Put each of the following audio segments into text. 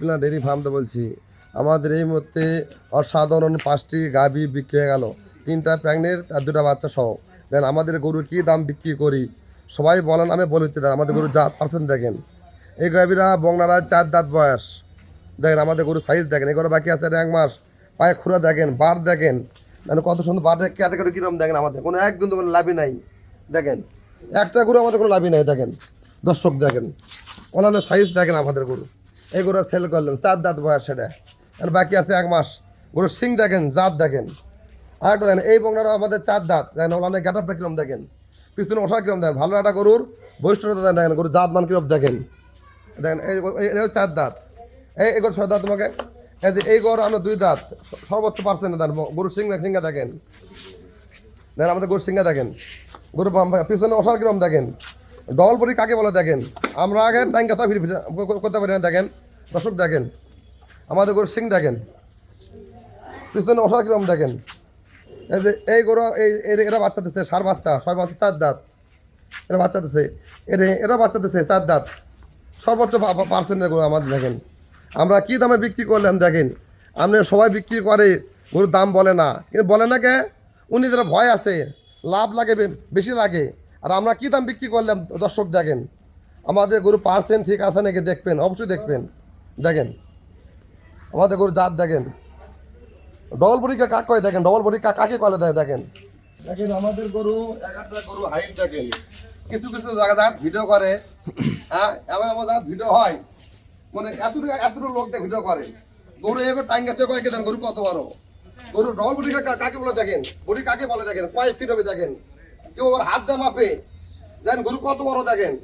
বিসমিল্লা dairy ফার্মতে বলছি। আমাদের এই মুহূর্তে অসাধারণ পাঁচটি গাভি বিক্রি হয়ে গেল। তিনটা প্যাগনেট আর দুটা বাচ্চা সহ। দেন আমাদের গরু কী দাম বিক্রি করি? সবাই বলেন, আমি বলে হচ্ছে দেন আমাদের গরু জাত পার্সেন্ট দেখেন। এই গাভিরা বংলারা চার দাঁত বয়স। দেখেন, আমাদের গরু সাইজ দেখেন। এই এগুলো বাকি আছে এক মাস। পায়ে খুঁড়া দেখেন, বার দেখেন। মানে কত সুন্দর বার ক্যাটাগরি কীরকম দেখেন আমাদের। কোনো এক কিন্তু কোনো লাভই নাই। দেখেন, একটা গরু আমাদের কোনো লাভই নাই, দেখেন। দর্শক দেখেন, অন্যান্য সাইজ দেখেন আমাদের গরু। এই সেল করলাম, চার দাঁত বয়স সেটা আর বাকি আছে এক মাস। গরু সিং দেখেন, জাত দেখেন। আর একটা দেখেন, এই বংলারা আমাদের চার দাঁত। দেখেন ওখানে গ্যাটাপটা কিরম দেখেন। পিছনে ওঠা কিরম দেখেন। ভালো একটা গরুর বৈষ্ণবতা দেখেন, গরুর জাত মান কিরম দেখেন। দেখেন, এই চার দাঁত। এই গরু ছয় দাঁত তোমাকে? এই যে, এই গরু আমরা দুই দাঁত। সর্বোচ্চ পার্সেন্ট দেন গরু সিংহা সিংহা দেখেন। দেখেন, আমাদের গরু সিংহা দেখেন। গরু পিছনে ওষার কিরম দেখেন। ডবল পরি কাকে বলে দেখেন? আমরা আগে টাইম কথা ফিরে করতে পারি না, দেখেন। দর্শক দেখেন, আমাদের গরু সিং দেখেন। পিছনে ওষার কিরম দেখেন। এই যে এই গরু, এই এর- বাচ্চা দিচ্ছে সার বাচ্চা ছয় বাচ্চা চার দাঁত। এরা বাচ্চা দিচ্ছে এর এরা বাচ্চা দিচ্ছে চার দাঁত। সর্বোচ্চ পার্সেন্টের গরু আমাদের দেখেন। আমরা কি দামে বিক্রি করলাম দেখেন। আপনি সবাই বিক্রি করে, গরুর দাম বলে না। কিন্তু বলে না কে? উনি যারা ভয় আছে, লাভ লাগে বেশি লাগে। আর আমরা কি দাম বিক্রি করলাম? দর্শক, দেখেন। আমাদের গরু পার্সেন্ট ঠিক আছে নাকি দেখবেন? অবশ্যই দেখবেন। দেখেন। আমাদের গরু জাত দেখেন। ডবল পরীক্ষা কাক কয় দেখেন? ডবল পরীক্ষা কাকে কলে দেয় দেখেন? দেখেন, আমাদের গরু এগারোটা গরু হাইট দেখেন। কিছু কিছু জায়গা জাত ভিডিও করে। হ্যাঁ এমন এমন জাত ভিডিও হয়। মানে এতটুকু এতটুকু লোক দেখ ভিডিও করে। গরু এবার টাঙ্গাতে কয় দেন? গরু কত বড়? গরু ডবল কা- কাকে বলে দেখেন? বডি কাকে বলে দেখেন? কয় ফিট হবে দেখেন? কেউ আবার হাত দিয়ে মাপে? দেখেন গরু কত বড় দেখেন।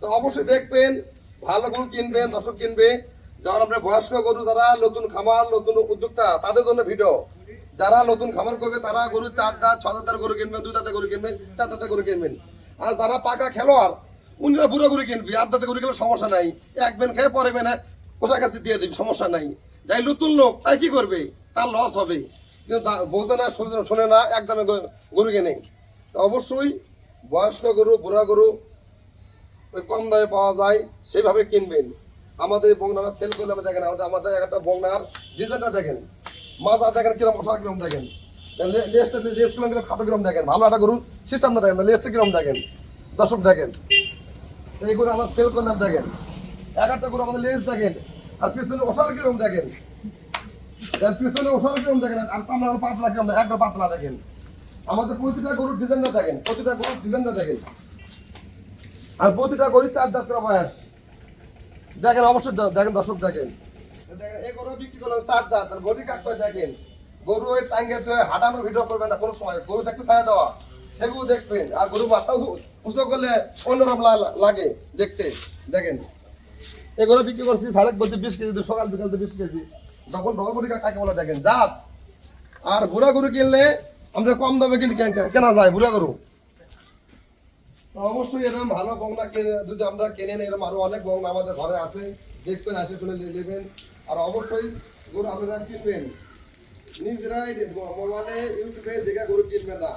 তো অবশ্যই দেখবেন ভালো গরু কিনবেন দর্শক কিনবে। যখন আপনার বয়স্ক গরু যারা নতুন খামার নতুন উদ্যোক্তা তাদের জন্য ভিডিও যারা নতুন খামার করবে তারা গরু চার দাঁত ছ দাঁতের গরু কিনবেন দুই দাঁতের গরু কিনবেন চার দাঁতের গরু কিনবেন। আর যারা পাকা খেলোয়াড় উনিরা বুড়ো গরু কিনবি আট দাঁতের গরু কিনলে সমস্যা নাই। এক বেন খেয়ে পরে বেনে কোথায় কাছে দিয়ে দিবি সমস্যা নাই। যাই নতুন লোক তাই কি করবে? তার লস হবে। কিন্তু বোঝে না শোনে না, একদমে গরু- কেনে। অবশ্যই বয়স্ক গরু, বুড়া গরু, ওই কম দামে পাওয়া যায়, সেইভাবে কিনবেন। আমাদের বংনারা সেল করলে আপনি দেখেন, আমাদের আমাদের একটা বংনার ডিজাইনটা দেখেন। মাজা দেখেন, কিরম মশলা, কিরম দেখেন। লেসটা লেস কিরম কিরম খাটো কিরম দেখেন। ভালো একটা গরুর সিস্টেমটা দেখেন, লেসটা কিরম দেখেন। দর্শক দেখেন, এই গরু আমরা সেল করলাম দেখেন। এক একটা গরু আমাদের লেস দেখেন, আর পিছনে ওষাল কিরম দেখেন। পিছনে ওষাল কিরম দেখেন, আর আমরা পাতলা কিরম একটা পাতলা দেখেন। আমাদের প্রতিটা গরুর ডিজাইনটা দেখেন, প্রতিটা গরুর ডিজাইনটা দেখেন। আর প্রতিটা গরু চার দাঁত করে বয়স দেখেন, অবশ্যই দেখেন দর্শক, দেখেন। দেখেন, এই গরু বিক্রি করলাম চার দাঁত, আর বডি কাট করে দেখেন। গরু ওই টাঙ্গে হাঁটানো ভিডিও করবেন না, কোনো সময়। গরু দেখতে ছায়া দেওয়া, সেগুলো দেখবেন। আর গরু মাথা উঁচু করলে অন্যরকম লাগে দেখতে। দেখেন, এই গরু বিক্রি করছি সাড়ে বলছি বিশ কেজি সকাল বিকাল বিশ কেজি। তখন ডবল কাকে বলে, দেখেন, জাত। আর বুড়া গরু কিনলে আমরা কম দামে কিন্তু কেন- যায়? বুড়া গরু তো অবশ্যই এরকম ভালো বংলা কিনে যদি আমরা কিনে নিই এরকম আরও অনেক বংলা আমাদের ঘরে আছে। দেখবেন আসে শুনে নেবেন। আর অবশ্যই গরু আপনারা কিনবেন। নিজেরাই মোবাইলে ইউটিউবে দেখে গরু কিনবেন না।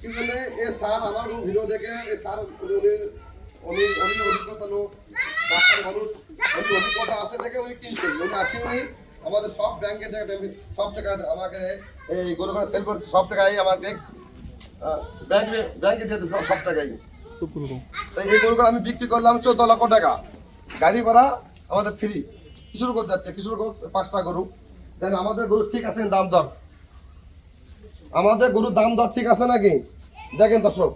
কিন্তু এ স্যার আমার কোনো ভিডিও দেখে, এ স্যার উনি উনি অভিজ্ঞতা লোক, ডাক্তার মানুষ। অভিজ্ঞতা আছে দেখে উনি কিনছে উনি আসি উনি আমাদের সব ব্যাংকে সব টাকা আমাকে এই গরু করে সেল করছে সব টাকাই আমাকে ব্যাংকে ব্যাংকে দিয়ে দিচ্ছে সব টাকাই। তাই এই গরুগুলো আমি বিক্রি করলাম চোদ্দ লক্ষ টাকা। গাড়ি ভাড়া আমাদের ফ্রি কিশোরগঞ্জ যাচ্ছে কিশোরগঞ্জ পাঁচটা গরু। দেন আমাদের গরু ঠিক আছে দাম দর। আমাদের গরুর দাম দর ঠিক আছে নাকি? দেখেন দর্শক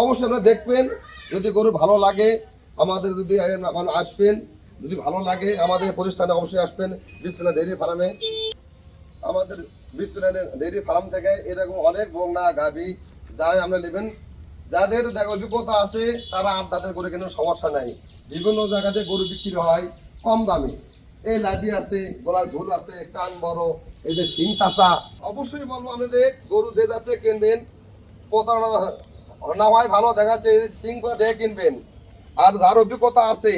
অবশ্যই আপনারা দেখবেন যদি গরু ভালো লাগে আমাদের যদি মানে আসবেন যদি ভালো লাগে, আমাদের প্রতিষ্ঠানে অবশ্যই আসবেন, বিশ্বনাথ ডেয়ারি ফার্মে। আমাদের বিশ্বনাথের ডেয়ারি ফার্ম থেকে এরকম অনেক বংনা, গাভী, যাই আমরা নেবেন। যাদের দেখ অভিজ্ঞতা আছে, তারা আর তাদের গরু কেন সমস্যা নাই। বিভিন্ন জায়গাতে গরু বিক্রি হয়, কম দামে। এই লাভি আছে গলায় ঝুল আছে, কান বড়, এই যে সিং চাষা অবশ্যই বলব আপনাদের, গরু যে যাতে কিনবেন, প্রতারণা না হয়, ভালো দেখাচ্ছে সিং করে দেখে কিনবেন। আর যার অভিজ্ঞতা আছে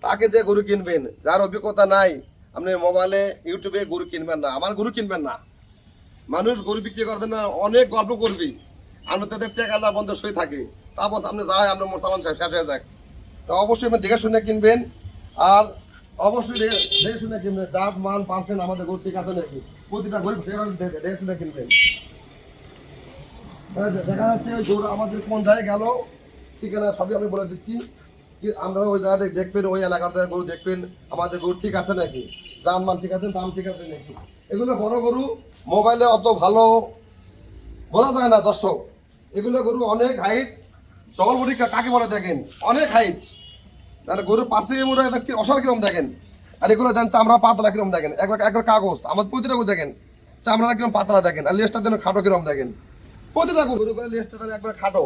তাকে দিয়ে গরু কিনবেন। যার অভিজ্ঞতা নাই, আপনি মোবাইলে, ইউটিউবে গরু কিনবেন না। আমার গরু কিনবেন না। মানুষ গরু বিক্রি করতে না অনেক গল্প করবি। আমরা তাদের টেকালা বন্ধ সই থাকে। তারপর আপনি যাই, আপনার মোট চালান শেষ হয়ে যাক। তো অবশ্যই আপনি দেখে শুনে কিনবেন। আর অবশ্যই দেখে শুনে কিনবেন। জাত, মান পার্সেন্ট আমাদের গরু ঠিক আছে নাকি? প্রতিটা গরিব দেখে শুনে কিনবেন। দেখা যাচ্ছে- ওই গরু আমাদের কোন জায়গায় গেল? ঠিকানা সবই আমি বলে দিচ্ছি। আমরা ওই জায়গাতে দেখবেন, ওই এলাকাতে গরু দেখবেন, আমাদের গরু ঠিক আছে নাকি? দাম মান ঠিক আছে, দাম ঠিক আছে নাকি? এগুলো বড় গরু, মোবাইলে অত ভালো বোঝা যায় না, দর্শক। এগুলো গরু অনেক হাইট ডবল বডি কাকে বলে দেখেন? অনেক হাইট তাহলে গরুর পাশে মোড়া কি অসার কিরম দেখেন? আর এগুলো দেন চামড়া পাতলা কিরম দেখেন? একবার একবার কাগজ, আমার প্রতিটা গরু দেখেন, চামড়া কিরম পাতলা দেখেন, আর লেজটা যেন খাটো কিরম দেখেন। প্রতিটা গরু গরু লেজটা যেন একবার খাটো।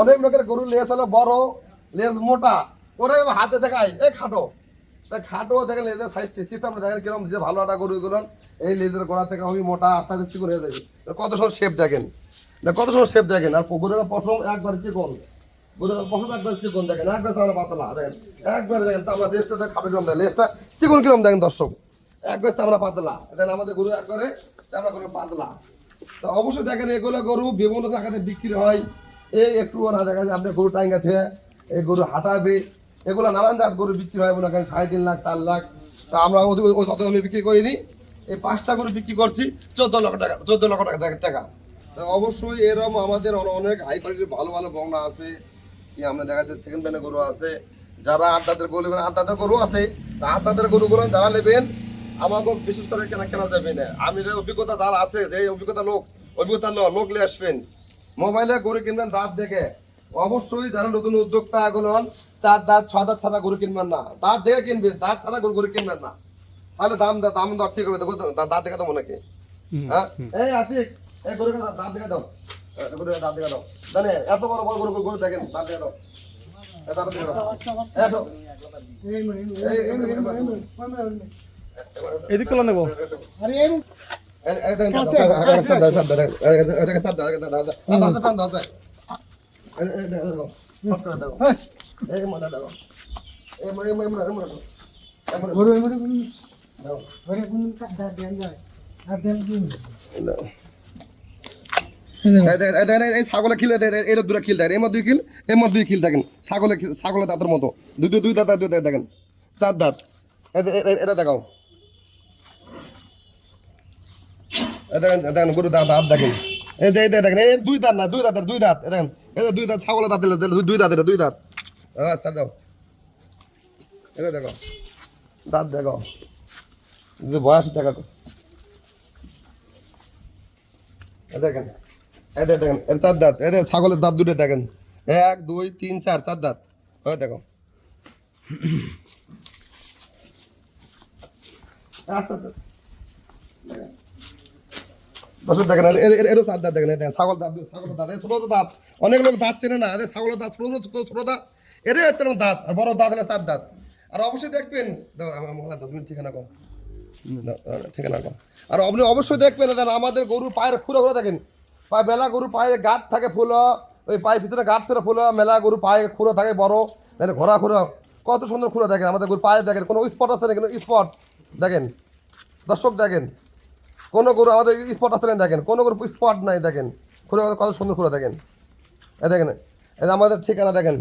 অনেক লোকের গরুর লেস হলো বড় লেজ মোটা, ওরা হাতে দেখায় এ খাটো। তা খাটো দেখে লেজের সাইজ সিস্টেম দেখেন কিরম যে ভালো একটা গরু গুলো এই লেজের গোড়া থেকে আমি মোটা আস্তে আস্তে চিকন হয়ে যাবে। কত সময় শেপ দেখেন। দেখ, কত সময় শেপ দেখেন। আর গরুর প্রথম একবার চিকন। গরুর প্রথম একবার চিকন দেখেন। একবার তাহলে পাতলা, দেখেন। একবার দেখেন তো আমরা লেজটা খাবে কিরম দেখেন। লেজটা চিকন কিরম দেখেন দর্শক। একবার চামড়া পাতলা। দেখেন আমাদের গরু একবারে চামড়া করে পাতলা। তো অবশ্যই দেখেন এগুলো গরু বিভিন্ন জায়গাতে বিক্রি হয়। এই একটু না দেখা যায় আপনি গরু টাইঙ্গা থেকে এই গরু হাঁটাবে, এগুলো নানান জাত গরু বিক্রি হয় করেন সাড়ে তিন লাখ, চার লাখ। তা আমরা তত আমি বিক্রি করিনি। এই পাঁচটা গরু বিক্রি করছি, চোদ্দ লক্ষ টাকা, চোদ্দ লক্ষ টাকা টাকা। অবশ্যই এরকম আমাদের অনেক হাই কোয়ালিটির ভালো ভালো বংলা আছে। কি আমরা দেখা যাচ্ছে সেকেন্ড ব্যান্ডে গরু আছে। যারা আড্ডাদের গরু নেবেন, আড্ডাদের গরু আছে। আড্ডাদের গরুগুলো যারা নেবেন, আমাকে বিশেষ করে কেনা কেনা যাবে না? আমি যে অভিজ্ঞতা যার আছে, যে অভিজ্ঞতা লোক অভিজ্ঞতা লোক নিয়ে আসবেন। মোবাইলে গরু কিনবেন, দাঁত দেখে। অবশ্যই যারা নতুন উদ্যোক্তা আগুন হন চার দাঁত ছ দাঁত ছাদা গরু কিনবেন না দাঁত দেখে কিনবেন দাঁত ছাদা গরু গরু কিনবেন না তাহলে দাম দাম দর ঠিক হবে দেখো দাঁত দেখে দেবো নাকি হ্যাঁ এই আসিক এই দাঁত দেখে দাও দেখেন ছাগলে দুটা দুই খিল মধ্যে দুই খিল মতো দুই দুই- দাঁত দুই দাঁত দেখেন চার দাঁত এটা দেখাও দেখেন গরু দাঁত দাঁত দেখেন এই যে দেখেন, এই দুই দাঁত না, দুই দাঁতের, দুই দাঁত দেখেন। যে দুই দাঁত ছাগলের দাঁত দুই দুই দাঁতের দুই দাঁত। আচ্ছা দাও। এটা দেখো, দাঁত দেখো। যদি বয়স দেখা। তো দেখেন যে দেখেন, এর চার দাঁত যে ছাগলের দাঁত দুটো দেখেন। এক, দুই, তিন, চার চার দাঁত। ওই দেখো। আচ্ছা আচ্ছা। দেখেন। দর্শক দেখেন, এর- এর- এর- এরও দাঁত দেখেন, এই দেখেন, ছাগল দাঁত, ছাগলের দাঁত ছোট ছোট দাঁত, অনেক লোক দাঁত চেনে না, এদের ছাগলের দাঁত ছোট ছোট ছোট দাঁত এটাই হচ্ছে দাঁত, আর বড় দাঁত হলে চার দাঁত। আর অবশ্যই দেখবেন দেখো দাঁত ঠিকানা কম ঠিকানা কম আর আপনি অবশ্যই দেখবেন আমাদের গরুর পায়ের ফুলো করে দেখেন, পায়ে মেলা গরুর পায়ে গাঁট থাকে ফুলো, ওই পায়ের ভিতরে গাঁট থাকে ফুলো, মেলা গরু পায়ে খুঁড়ো থাকে বড়, দেখেন ঘোরা খুঁড়ো, কত সুন্দর খুঁড়ো দেখেন, আমাদের গরুর পায়ে দেখেন, কোনো স্পট আছে না কোনো স্পট দেখেন, দর্শক দেখেন কোনো গরু আমাদের স্পট আছে না দেখেন। কোনো গরু স্পট নাই দেখেন। খুঁড়ো কত সুন্দর খুঁড়ো দেখেন। এ দেখেন এই আমাদের ঠিকানা দেখেন।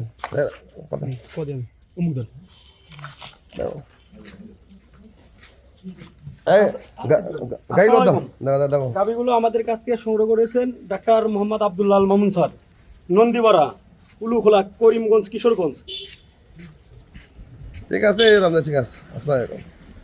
গাবিগুলো আমাদের কাছ থেকে সংগ্রহ করেছেন ডাক্তার মোহাম্মদ আব্দুল্লাল মামুন স্যার। নন্দীপাড়া উলুখোলা করিমগঞ্জ কিশোরগঞ্জ। ঠিক আছে রমজান ঠিক আছে। আসসালামু আলাইকুম।